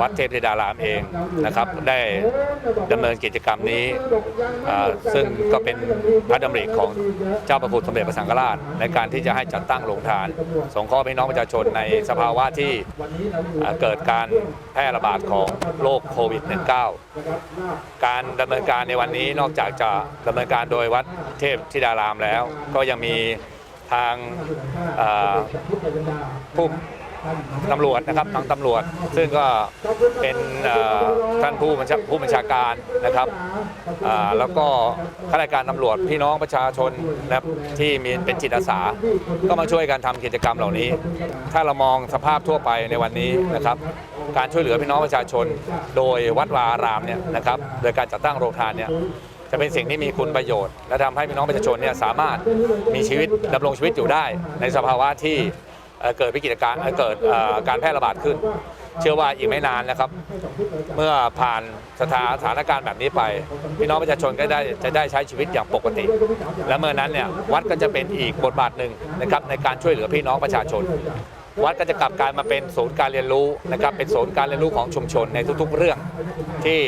วัดเทพธิดารามเองนะครับได้ดำเนินกิจกรรมนี้อ่าซึ่งก็เป็นพระดำริของเจ้าประคุณสมเด็จพระสังฆราช ในการที่จะให้จัดตั้งโรงทาน สงเคราะห์พี่น้องประชาชนในสภาวะที่อ่าเกิดการแพร่ระบาดของโรคโควิด -19 การดำเนินการในวันนี้นอกจากจะดำเนินการโดยวัดเทพธิดารามแล้ว ก็ยังมีทางอ่าผู้ ตำรวจนะครับทางตำรวจ ซึ่งก็เป็นท่านผู้บัญชาผู้บัญชาการนะครับแล้วก็ข้าราชการตำรวจพี่น้องประชาชนนะครับที่มีเป็นจิตอาสา ก็มาช่วยกันทำกิจกรรมเหล่านี้ ถ้าเรามองสภาพทั่วไปในวันนี้นะครับการช่วยเหลือพี่น้องประชาชน โดยวัดวาอารามเนี่ยนะครับโดยการจัดตั้งโรงทานเนี่ยจะเป็นสิ่งที่มีคุณประโยชน์ และทำให้พี่น้องประชาชนเนี่ยสามารถมีชีวิตดำรงชีวิตอยู่ได้ ในสภาวะที่ เกิดวิกฤตการเกิดการแพร่ระบาดขึ้น เชื่อว่าอีกไม่นานนะครับ เมื่อผ่านสถานการณ์แบบนี้ไป พี่น้องประชาชนก็ได้จะได้ใช้ชีวิตอย่างปกติ และเมื่อนั้นเนี่ยวัดก็จะเป็นอีกบทบาทหนึ่งนะครับในการช่วยเหลือพี่น้องประชาชน วัดก็จะกลับกลายมาเป็นศูนย์การเรียนรู้นะครับเป็นศูนย์การเรียนรู้ของชุมชนในทุกๆเรื่อง ที่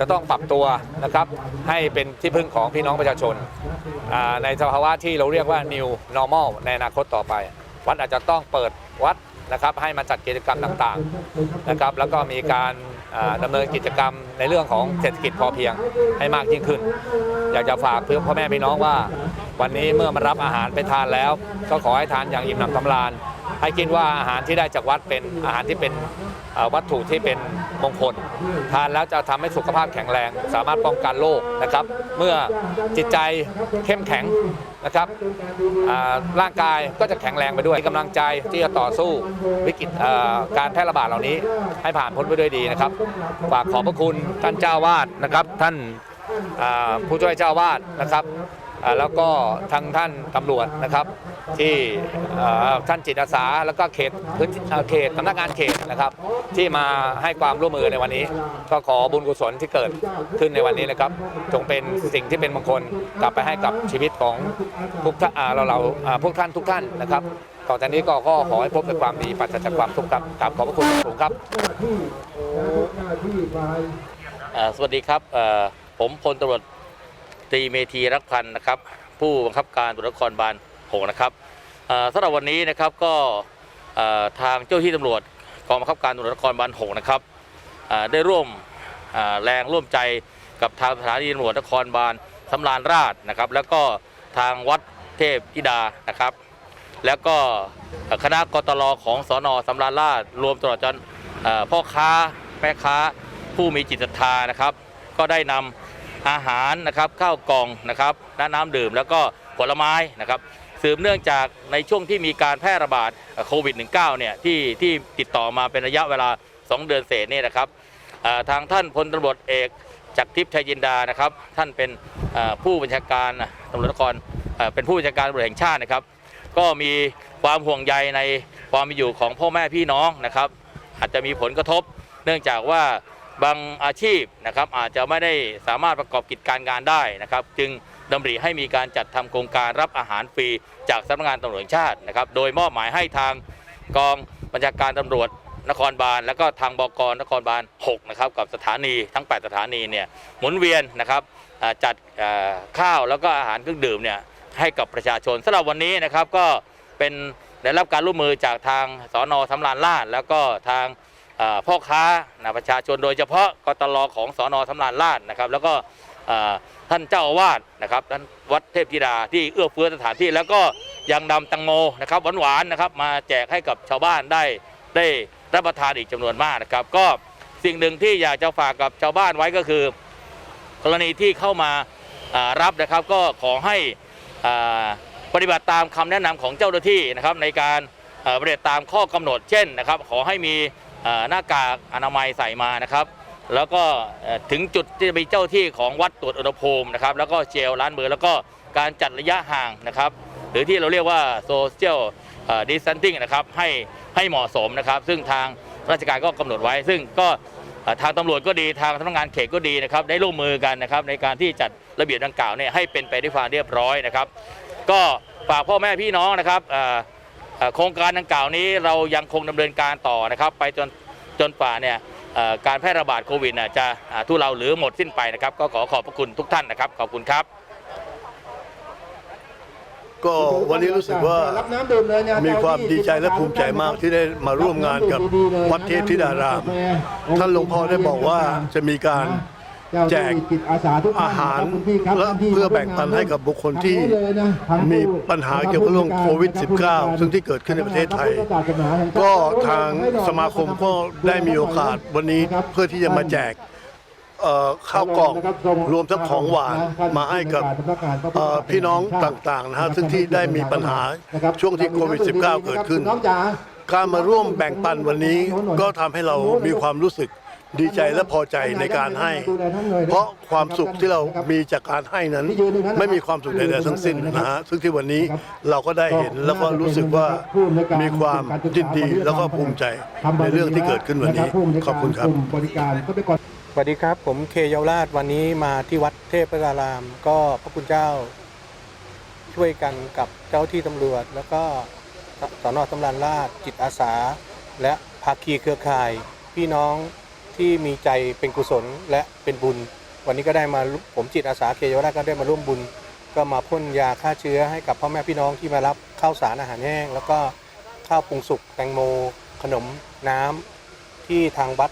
จะต้องปรับตัวนะครับให้เป็นที่พึ่งของพี่น้องประชาชนในสภาวะที่เราเรียกว่า new normal ในอนาคตต่อไป วัดอาจจะต้องเปิดวัดนะครับให้มาจัดกิจกรรมต่างๆนะครับแล้วก็มีการดำดำเนินกิจกรรมในเรื่องของเศรษฐกิจพอเพียงให้มากยิ่งขึ้น อยากจะฝากเพื่อพ่อแม่พี่น้องว่า วันนี้เมื่อมารับอาหารไปทานแล้ว ก็ขอให้ทานอย่างอิ่มหนำสำราญให้คิดว่าอาหารที่ได้จากวัดเป็นอาหารที่เป็นวัตถุที่เป็น มงคล ทานแล้วจะทำให้สุขภาพแข็งแรง สามารถป้องกันโรคนะครับ เมื่อจิตใจเข้มแข็งนะครับร่างกายก็จะแข็งแรงไปด้วยมีกำลังใจที่จะต่อสู้วิกฤตการแพร่ระบาดเหล่านี้ ให้ผ่านพ้นไปด้วยดีนะครับฝากขอบพระคุณท่านเจ้าวาดนะครับ ท่านผู้ช่วยเจ้าวาดนะครับ แล้วก็ทางท่านตำรวจนะครับ ที่อ่าท่านจิตอาสาแล้วก็เขตพื้นที่อ่าเขตสำนักงานเขตนะครับ ที่มาให้ความร่วมมือในวันนี้ ก็ขอบุญกุศลที่เกิดขึ้นในวันนี้นะครับ จงเป็นสิ่งที่เป็นมงคลกลับไปให้กับชีวิตของทุกท่านอ่าเราเราอ่าพวกท่านทุกท่านนะครับต่อจากนี้ก็ก็ขอให้พบแต่ความดีปราศจากความทุกข์ครับกราบขอบพระคุณสูงครับอ่าสวัสดีครับเอ่อผมพลตำรวจ ตรีเมธีรักพันธ์นะครับ ผู้บังคับการตำรวจนครบาลหกนะครับสำหรับวันนี้นะครับก็ทางเจ้าที่ตำรวจกองบังคับการตำรวจนครบาลหกนะครับได้ร่วมแรงร่วมใจกับทางสถานีตำรวจนครบาลสำราญราชนะครับ แล้วก็ทางวัดเทพธิดานะครับ แล้วก็คณะกตลของสอนอสำราญราชรวมตลอดจนพ่อค้าแม่ค้าผู้มีจิตศรัทธานะครับ ก็ได้นำ อาหารนะครับข้าวกล่องนะครับน้ำดื่มแล้วก็ผลไม้นะครับสืบเนื่องจากในช่วงที่มีการแพร่ระบาดโควิด -19 เนี่ยที่ที่ติดต่อมาเป็นระยะเวลา 2 เดือนเศษนี่นะครับทางท่านพลตำรวจเอกจากทิพย์ชัยจินดานะครับ ท่านเป็นผู้บัญชาการตำรวจนครเอ่อเป็นผู้บัญชาการตำรวจแห่งชาตินะครับ ก็มีความห่วงใยในความมีอยู่ของพ่อแม่พี่น้องนะครับ อาจจะมีผลกระทบ เนื่องจากว่า บางอาชีพนะครับอาจจะไม่ได้สามารถประกอบกิจการงานได้นะครับ จึงดำริให้มีการจัดทำโครงการรับอาหารฟรีจากสำนักงานตำรวจชาตินะครับ โดยมอบหมายให้ทางกองบัญชาการตำรวจนครบาล แล้วก็ทางบกนครบาล 6 นะครับ กับสถานีทั้ง 8 สถานีเนี่ยหมุนเวียนนะครับจัดข้าวแล้วก็อาหารเครื่องดื่มเนี่ยให้กับประชาชนสำหรับวันนี้นะครับก็เป็นได้รับการร่วมมือจากทางสอนอสำราญราชแล้วก็ทาง พ่อค้านะประชาชนโดยเฉพาะกตลอของสอนอสำราญราชนะครับ แล้วก็ท่านเจ้าอาวาสนะครับท่านวัดเทพธิดาที่เอื้อเฟื้อสถานที่ แล้วก็ยังนำตังโมนะครับหวานๆนะครับ มาแจกให้กับชาวบ้านได้ได้รับประทานอีกจำนวนมากนะครับ ก็สิ่งหนึ่งที่อยากจะฝากกับชาวบ้านไว้ก็คือ กรณีที่เข้ามารับนะครับ ก็ขอให้ปฏิบัติตามคำแนะนำของเจ้าหน้าที่นะครับ ในการปฏิบัติตามข้อกำหนดเช่นนะครับ ขอให้มี หน้ากากอนามัยใส่มานะครับ แล้วก็ถึงจุดที่มีเจ้าที่ของวัดตรวจอุณหภูมินะครับ แล้วก็เจลล้างมือแล้วก็การจัดระยะห่างนะครับ หรือที่เราเรียกว่าโซเชียลดิส a ทนติ้งนะครับให้ให้เหมาะสมนะครับ ซึ่งทางราชการก็กำหนดไว้ ซึ่งก็ทางตำรวจก็ดีทางสำนักงานเขตก็ดีนะครับ ได้ร่วมมือกันนะครับ ในการที่จัดระเบียบดังกล่าวเนี่ยให้เป็นไปด้วยความเรียบร้อยนะครับ ก็ฝากพ่อแม่พี่น้องนะครับ โครงการดังกล่าวนี้เรายังคงดำเนินการต่อนะครับ ไปจนจนป่าเนี่ยการแพร่ระบาดโควิดจะทุเลาหรือหมดสิ้นไปนะครับ ก็ขอขอบพระคุณทุกท่านนะครับ ขอบคุณครับ ก็วันนี้รู้สึกว่ามีความดีใจและภูมิใจมากที่ได้มาร่วมงานกับวัดเทพธิดาราม ท่านหลวงพ่อได้บอกว่าจะมีการ แจกจิตอาสาทุกท่นอาหารคบคุณพี่ครับและท่านที่เพื่อแบ่งปันให้กับบุคคลที่ทางนู้นเลยนะทางผู้มีปัญหาเกี่ยวกับเรื่องโควิด -19 ซึ่งที่เกิดขึ้นในประเทศไทย ก็ทางสมาคมก็ได้มีโอกาสวันนี้เพื่อที่จะมาแจกเอ่อข้าวกล่องรวมทั้งของหวานมาให้กับเอ่อพี่น้องต่างๆนะฮะซึ่งที่ได้มีปัญหาช่วงที่โควิด -19 เกิดขึ้นน้องจ๋าการมาร่วมแบ่งปันวันนี้ก็ทำให้เรามีความรู้สึก ดีใจและพอใจในการให้ เพราะความสุขที่เรามีจากการให้นั้น ไม่มีความสุขใดๆทั้งสิ้นนะฮะซึ่งที่วันนี้เราก็ได้เห็นแล้วก็รู้สึกว่ามีความยินดีแล้วก็ภูมิใจในเรื่องที่เกิดขึ้นวันนี้ขอบคุณครับบริการก็ไปก่อนสวัสดีครับ ผมเคเยาวราชวันนี้มาที่วัดเทพราราม ก็พระคุณเจ้า ช่วยกันกับเจ้าที่ตำรวจ แล้วก็สอนอสำราญราชจิตอาสา และภาคีเครือข่าย พี่น้อง ที่มีใจเป็นกุศลและเป็นบุญ วันนี้ก็ได้มาผมจิตอาสาเคเยาวราชก็ได้มาร่วมบุญ ก็มาพ่นยาฆ่าเชื้อให้กับพ่อแม่พี่น้องที่มารับข้าวสารอาหารแห้ง แล้วก็ข้าวปรุงสุกแตงโม ขนมน้ำที่ทางวัด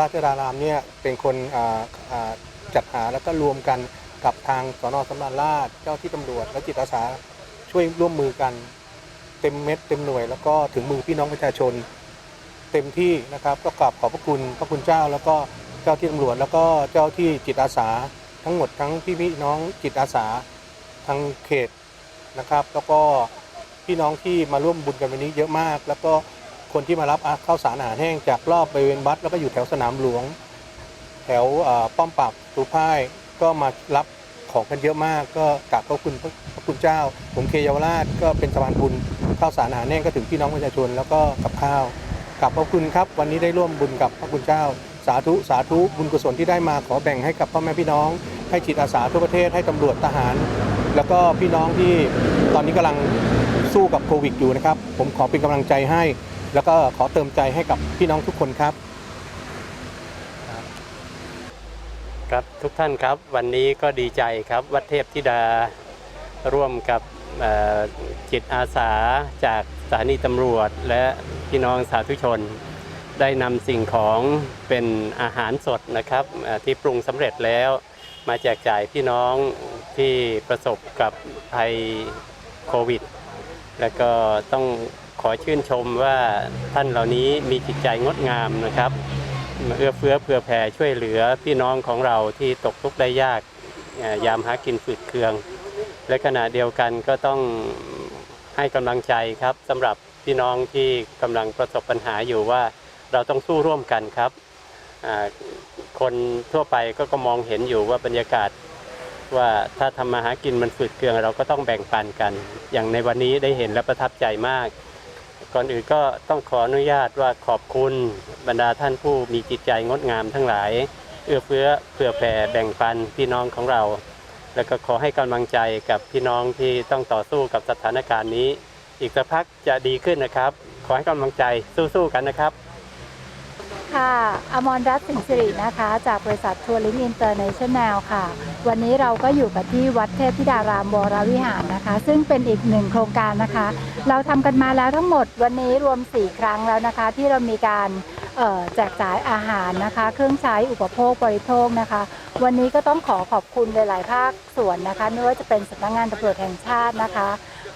ราชดารามเนี่ยเป็นคนจัดหาแล้วก็รวมกันกับทางสนสำราญราชเจ้าที่ตำรวจและจิตอาสาช่วยร่วมมือกัน เต็มเม็ดเต็มหน่วย แล้วก็ถึงมือพี่น้องประชาชน เต็มที่นะครับก็กราบขอบพระคุณพระคุณเจ้า แล้วก็เจ้าที่ตำรวจแล้วก็เจ้าที่จิตอาสา ทั้งหมดทั้งพี่พี่น้องจิตอาสาทางเขตนะครับ แล้วก็พี่น้องที่มาร่วมบุญกันวันนี้เยอะมาก แล้วก็คนที่มารับข้าวสารอาหารแห้งจากรอบบริเวณวัด แล้วก็อยู่แถวสนามหลวง แถวป้อมปราบตูพ่ายก็มารับของกันเยอะมาก ก็กราบขอบคุณพระพระคุณเจ้า ผมเคเยาวราชก็เป็นสะพานบุญข้าวสารอาหารแห้งก็ถึงพี่น้องประชาชนแล้วก็กับข้าว กราบขอบคุณครับ วันนี้ได้ร่วมบุญกับพระคุณเจ้า สาธุสาธุบุญกุศลที่ได้มาขอแบ่งให้กับพ่อแม่พี่น้อง ให้จิตอาสาทั่วประเทศให้ตำรวจทหาร แล้วก็พี่น้องที่ตอนนี้กำลังสู้กับโควิดอยู่นะครับ ผมขอเป็นกำลังใจให้ แล้วก็ขอเติมใจให้กับพี่น้องทุกคนครับ ครับทุกท่านครับวันนี้ก็ดีใจครับวัดเทพธิดาร่วมกับเอ่อจิตอาสาจาก สถานีตำรวจและพี่น้องสาธุชน ได้นำสิ่งของเป็นอาหารสดนะครับที่ปรุงสำเร็จแล้วมาแจกจ่ายพี่น้องที่ประสบกับภัยโควิด แล้วก็ต้องขอชื่นชมว่าท่านเหล่านี้มีจิตใจงดงามนะครับเอื้อเฟื้อเผื่อแผ่ช่วยเหลือพี่น้องของเราที่ตกทุกข์ได้ยากยามหากินฝืดเคือง และขณะเดียวกันก็ต้อง ให้กำลังใจครับสำหรับพี่น้องที่กำลังประสบปัญหาอยู่ว่าเราต้องสู้ร่วมกันครับ คนทั่วไปก็ก็มองเห็นอยู่ว่าบรรยากาศว่าถ้าทำมาหากินมันฝืดเคืองเราก็ต้องแบ่งปันกัน อย่างในวันนี้ได้เห็นและประทับใจมาก ก่อนอื่นก็ต้องขออนุญาตว่าขอบคุณบรรดาท่านผู้มีจิตใจงดงามทั้งหลาย เอื้อเฟื้อเผื่อแผ่แบ่งปันพี่น้องของเรา แล้วก็ขอให้กำลังใจกับพี่น้องที่ต้องต่อสู้กับสถานการณ์นี้ อีกสักพักจะดีขึ้นนะครับ ขอให้กำลังใจสู้ๆกันนะครับ ค่ะ อมรรัตน์สิงห์สิรินะคะ จากบริษัททัวริงอินเตอร์เนชั่นแนลค่ะ วันนี้เราก็อยู่กับที่วัดเทพธิดารามวรวิหารนะคะ ซึ่งเป็นอีกหนึ่งโครงการนะคะ เราทำกันมาแล้วทั้งหมดวันนี้รวม 4 ครั้งแล้วนะคะ ที่เรามีการ แจกจ่ายอาหารนะคะ เครื่องใช้อุปโภคบริโภคนะคะ วันนี้ก็ต้องขอขอบคุณหลาย ๆ ภาคส่วนนะคะ ไม่ว่าจะเป็นสำนักงานตำรวจแห่งชาตินะคะ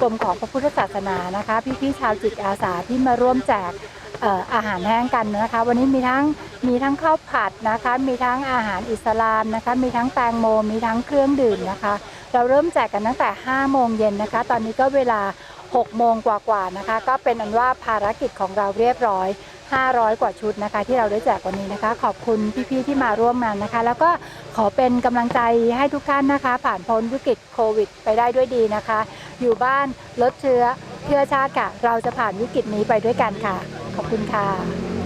กรมของพระพุทธศาสนานะคะ พี่ ๆ ชาวจิตอาสาที่มาร่วมแจกเอ่ออาหารแห้งกันนะคะ วันนี้มีทั้งมีทั้งข้าวผัดนะคะ มีทั้งอาหารอิสลามนะคะ มีทั้งแตงโมมีทั้งเครื่องดื่มนะคะ เราเริ่มแจกกันตั้งแต่ 5 โมงเย็นนะคะ ตอนนี้ก็เวลา 6 โมงกว่าๆนะคะ ก็เป็นอันว่าภารกิจของเราเรียบร้อย 500 กว่าชุดนะคะ ที่เราได้แจกวันนี้นะคะ ขอบคุณพี่ๆที่มาร่วมงานนะคะ แล้วก็ขอเป็นกำลังใจให้ทุกท่านนะคะ ผ่านพ้นวิกฤตโควิด ไปได้ด้วยดีนะคะ อยู่บ้านลดเชื้อเพื่อชาติค่ะ เราจะผ่านวิกฤตนี้ไปด้วยกันค่ะ ขอบคุณค่ะ